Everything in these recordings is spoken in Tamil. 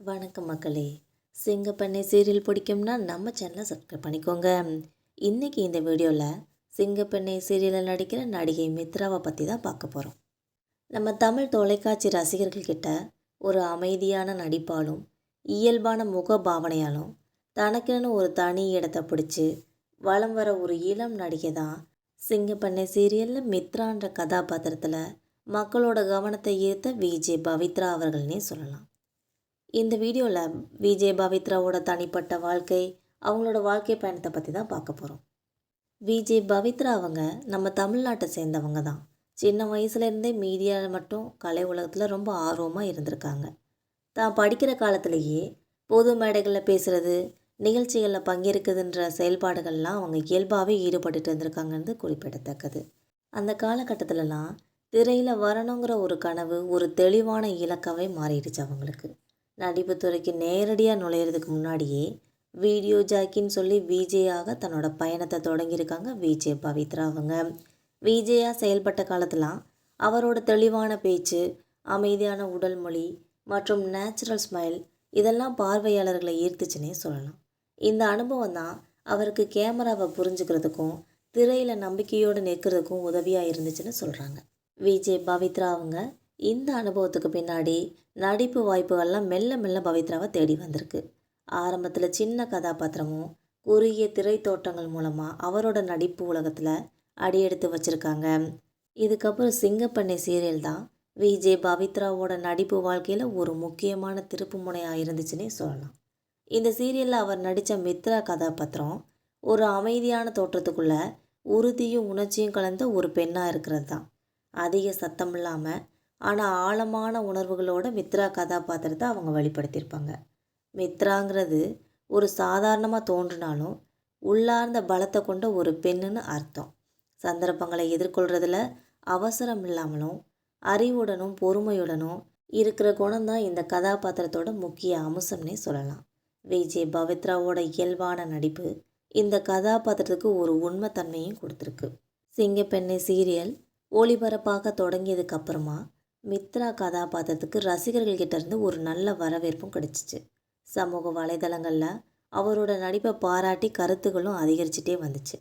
வணக்கம் மக்களே. சிங்கப்பண்ணை சீரியல் பிடிக்கும்னா நம்ம சேனலை சப்ஸ்கிரைப் பண்ணிக்கோங்க. இன்றைக்கி இந்த வீடியோவில் சிங்கப்பண்ணை சீரியலில் நடிக்கிற நடிகை மித்ராவை பற்றி தான் பார்க்க போகிறோம் நம்ம தமிழ் தொலைக்காட்சி ரசிகர்கள்கிட்ட ஒரு அமைதியான நடிப்பாலும் இயல்பான முக பாவனையாலும் தனக்குன்னு ஒரு தனி இடத்தை பிடிச்சி வலம் வர ஒரு இளம் நடிகை தான் சிங்கப்பண்ணை சீரியலில் மித்ரான்ற கதாபாத்திரத்தில் மக்களோட கவனத்தை ஈர்த்த விஜே பவித்ரா அவர்கள்னே சொல்லலாம். இந்த வீடியோவில் விஜய் பவித்ராவோட தனிப்பட்ட வாழ்க்கை அவங்களோட வாழ்க்கை பயணத்தை பற்றி தான் பார்க்க போகிறோம் விஜய் பவித்ரா அவங்க நம்ம தமிழ்நாட்டை சேர்ந்தவங்க தான். சின்ன வயசுலேருந்தே மீடியாவில் மட்டும் கலை உலகத்தில் ரொம்ப ஆர்வமாக இருந்திருக்காங்க. தான் படிக்கிற காலத்திலேயே பொது மேடைகளில் பேசுகிறது நிகழ்ச்சிகளில் பங்கேற்குதுன்ற செயல்பாடுகள்லாம் அவங்க இயல்பாகவே ஈடுபட்டுட்டு இருந்திருக்காங்கன்றது குறிப்பிடத்தக்கது. அந்த காலகட்டத்திலலாம் திரையில் வரணுங்கிற ஒரு கனவு ஒரு தெளிவான இலக்காகவே மாறிடுச்சு அவங்களுக்கு. நடிப்புத்துறைக்கு நேரடியாக நுழையிறதுக்கு முன்னாடியே வீடியோ ஜாக்கின்னு சொல்லி விஜயாக தன்னோட பயணத்தை தொடங்கியிருக்காங்க விஜய் பவித்ரா அவங்க. விஜயா செயல்பட்ட காலத்துலாம் அவரோட தெளிவான பேச்சு அமைதியான உடல் மொழி மற்றும் நேச்சுரல் ஸ்மைல் இதெல்லாம் பார்வையாளர்களை ஈர்த்துச்சுன்னே சொல்லலாம். இந்த அனுபவம் தான் அவருக்கு கேமராவை புரிஞ்சுக்கிறதுக்கும் திரையில் நம்பிக்கையோடு நிற்கிறதுக்கும் உதவியாக இருந்துச்சுன்னு சொல்கிறாங்க விஜய் பவித்ரா அவங்க இந்த அனுபவத்துக்கு பின்னாடி நடிப்பு வாய்ப்புகள்லாம் மெல்ல மெல்ல பவித்ராவை தேடி வந்திருக்கு. ஆரம்பத்தில் சின்ன கதாபாத்திரமும் குறுகிய திரைத்தோட்டங்கள் மூலமாக அவரோட நடிப்பு உலகத்தில் அடியெடுத்து வச்சுருக்காங்க. இதுக்கப்புறம் சிங்கப்பண்ணை சீரியல் தான் விஜய் பவித்ராவோட நடிப்பு வாழ்க்கையில் ஒரு முக்கியமான திருப்பு முனையாக இருந்துச்சுன்னே சொல்லலாம். இந்த சீரியலில் அவர் நடித்த மித்ரா கதாபாத்திரம் ஒரு அமைதியான தோற்றத்துக்குள்ளே உறுதியும் உணர்ச்சியும் கலந்த ஒரு பெண்ணாக இருக்கிறது தான். அதிக சத்தம் இல்லாமல் ஆனால் ஆழமான உணர்வுகளோட மித்ரா கதாபாத்திரத்தை அவங்க வெளிப்படுத்தியிருப்பாங்க. மித்ராங்கிறது ஒரு சாதாரணமாக தோன்றினாலும் உள்ளார்ந்த பலத்தை கொண்ட ஒரு பெண்ணுன்னு அர்த்தம். சந்தர்ப்பங்களை எதிர்கொள்கிறதுல அவசரம் இல்லாமலும் அறிவுடனும் பொறுமையுடனும் இருக்கிற குணம்தான் இந்த கதாபாத்திரத்தோட முக்கிய அம்சம்னே சொல்லலாம். விஜய் பவித்ராவோட இயல்பான நடிப்பு இந்த கதாபாத்திரத்துக்கு ஒரு உண்மைத்தன்மையும் கொடுத்துருக்கு. சிங்கப்பெண்ணை சீரியல் ஒளிபரப்பாக தொடங்கியதுக்கப்புறமா மித்ரா கதாபாத்திரத்துக்கு ரசிகர்கள்கிட்ட இருந்து ஒரு நல்ல வரவேற்பும் கிடைச்சிச்சு. சமூக வலைதளங்களில் அவரோட நடிப்பை பாராட்டி கருத்துகளும் அதிகரிச்சிட்டே வந்துச்சு.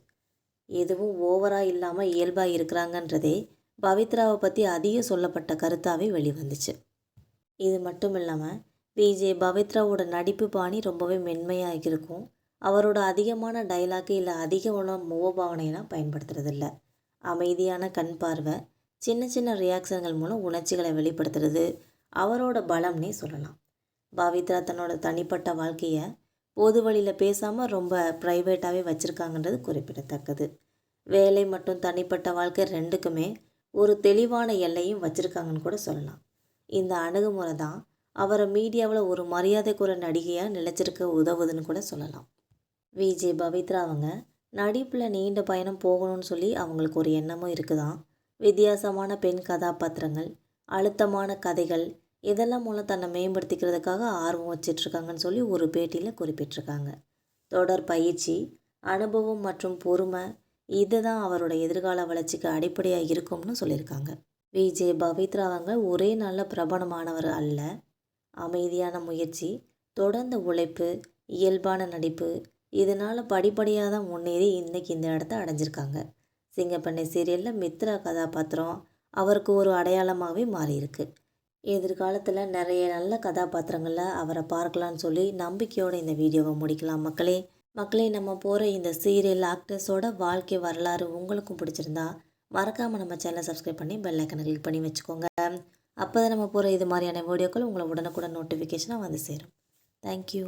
எதுவும் ஓவராக இல்லாமல் இயல்பாக இருக்கிறாங்கன்றதே பவித்ராவை பற்றி அதிக சொல்லப்பட்ட கருத்தாகவே வெளிவந்துச்சு. இது மட்டும் இல்லாமல் விஜே பவித்ராவோட நடிப்பு பாணி ரொம்பவே மென்மையாக இருக்கும். அவரோட அதிகமான டைலாக்கு இல்லை அதிக உணவு முகபாவனையெல்லாம் பயன்படுத்துறதில்ல. அமைதியான கண் பார்வை சின்ன சின்ன ரியாக்ஷன்கள் மூலம் உணர்ச்சிகளை வெளிப்படுத்துறது. அவரோட பலம்னே சொல்லலாம். பவித்ரா தன்னோட தனிப்பட்ட வாழ்க்கையை பொது வழியில் பேசாமல் ரொம்ப ப்ரைவேட்டாகவே வச்சுருக்காங்கன்றது குறிப்பிடத்தக்கது. வேலை மற்றும் தனிப்பட்ட வாழ்க்கை ரெண்டுக்குமே ஒரு தெளிவான எல்லையும் வச்சுருக்காங்கன்னு கூட சொல்லலாம். இந்த அணுகுமுறை தான் அவரை மீடியாவில் ஒரு மரியாதைக்குற நடிகையாக நிலச்சிருக்க உதவுதுன்னு கூட சொல்லலாம். விஜே பவித்ரா அவங்க நடிப்பில் நீண்ட பயணம் போகணும்னு சொல்லி அவங்களுக்கு ஒரு எண்ணமும் இருக்குதான். வித்தியாசமான பெண் கதாபாத்திரங்கள் அழுத்தமான கதைகள் இதெல்லாம் மூலம் தன்னை மேம்படுத்திக்கிறதுக்காக ஆர்வம் வச்சிட்ருக்காங்கன்னு சொல்லி ஒரு பேட்டியில் குறிப்பிட்டிருக்காங்க தொடர் பயிற்சி அனுபவம் மற்றும் பொறுமை இதுதான் அவரோட எதிர்கால வளர்ச்சிக்கு அடிப்படையாக இருக்கும்னு சொல்லியிருக்காங்க. விஜே பவித்ரா அவங்க ஒரே நல்ல பிரபலமானவர் அல்ல. அமைதியான முயற்சி தொடர்ந்த உழைப்பு இயல்பான நடிப்பு இதனால் படிப்படியாக தான் முன்னேறி இன்றைக்கி இந்த இடத்த அடைஞ்சிருக்காங்க. சிங்கப்பண்ணை சீரியலில் மித்ரா கதாபாத்திரம் அவருக்கு ஒரு அடையாளமாகவே மாறியிருக்கு. எதிர்காலத்தில் நிறைய நல்ல கதாபாத்திரங்களில் அவரை பார்க்கலான்னு சொல்லி நம்பிக்கையோடு இந்த வீடியோவை முடிக்கலாம் மக்களே. மக்களே நம்ம போகிற இந்த சீரியல் ஆக்டர்ஸோட வாழ்க்கை வரலாறு உங்களுக்கும் பிடிச்சிருந்தா மறக்காமல் நம்ம சேனலை சப்ஸ்கிரைப் பண்ணி பெல் ஐக்கனை கிளிக் பண்ணி வச்சுக்கோங்க. அப்போ தான் நம்ம போகிற இது மாதிரியான வீடியோக்கள் உங்களை உடனுக்குடன் நோட்டிஃபிகேஷனாக வந்து சேரும். தேங்க்யூ